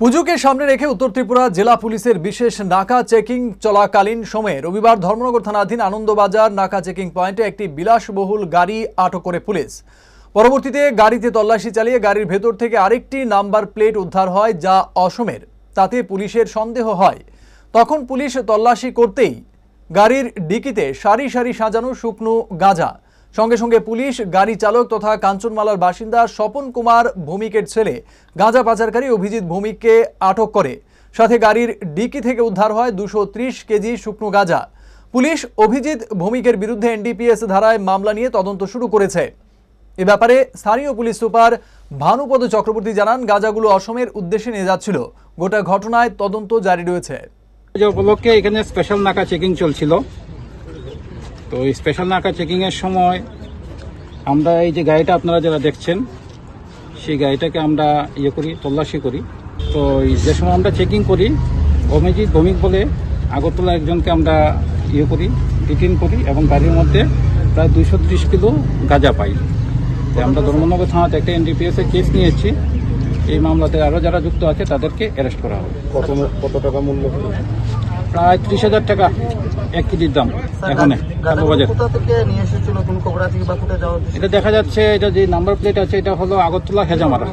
পুজোকে সামনে রেখে উত্তর ত্রিপুরা জেলা পুলিশের বিশেষ নাকা চেকিং চলাকালীন সময়ে রবিবার ধর্মনগর থানাধীন আনন্দবাজার নাকা চেকিং পয়েন্টে একটি বিলাসবহুল গাড়ি আটক করে পুলিশ। পরবর্তীতে গাড়িতে তল্লাশি চালিয়ে গাড়ির ভেতর থেকে আরেকটি নাম্বার প্লেট উদ্ধার হয় যা অসমের। তাতে পুলিশের সন্দেহ হয়। তখন পুলিশ তল্লাশি করতেই গাড়ির ডিকিতে সারি সারি সাজানো শুকনো গাঁজা সঙ্গে সঙ্গে পুলিশ, গাড়ি চালক তথা কাঞ্চনমালার বাসিন্দা স্বপন কুমার ভৌমিকের ছেলে গাঁজা পাচারকারী অভিজিৎ ভৌমিককে আটক করে। সাথে গাড়ির ডিকি থেকে উদ্ধার হয় দুশো কেজি শুকনো গাঁজা। পুলিশ অভিজিৎ ভৌমিকের বিরুদ্ধে এনডিপিএস ধারায় মামলা নিয়ে তদন্ত শুরু করেছে। এ ব্যাপারে স্থানীয় পুলিশ সুপার ভানুপদ চক্রবর্তী জানান, গাঁজাগুলো অসমের উদ্দেশ্যে নিয়ে যাচ্ছিল। গোটা ঘটনায় তদন্ত জারি রয়েছে। উপলক্ষে এখানে স্পেশাল নাকা চেকিং চলছিল। তো এই স্পেশাল নাকা চেকিং এর সময় আমরা এই যে গাড়িটা আপনারা যারা দেখছেন, সেই গাড়িটাকে আমরা ইয়ে করি, তল্লাশি করি। তো যে সময় আমরা চেকিং করি অমিজিৎ ভৌমিক বলে আগরতলা একজনকে আমরা ইয়ে করি ডিটেন করি এবং গাড়ির মধ্যে প্রায় দুইশো ত্রিশ কিলো গাঁজা পাই। আমরা ধর্মনগর থানাতে একটা এনডিপিএস এর কেস নিয়েছি। এই মামলাতে আরও যারা যুক্ত আছে, তাদেরকে অ্যারেস্ট করা হবে। কত কত টাকা মূল্য? প্রায় ত্রিশ হাজার টাকা এক কেজির দাম এখানে? এটা দেখা যাচ্ছে এটা যে নাম্বার প্লেট আছে এটা হলো আগরতলা হেজামারা।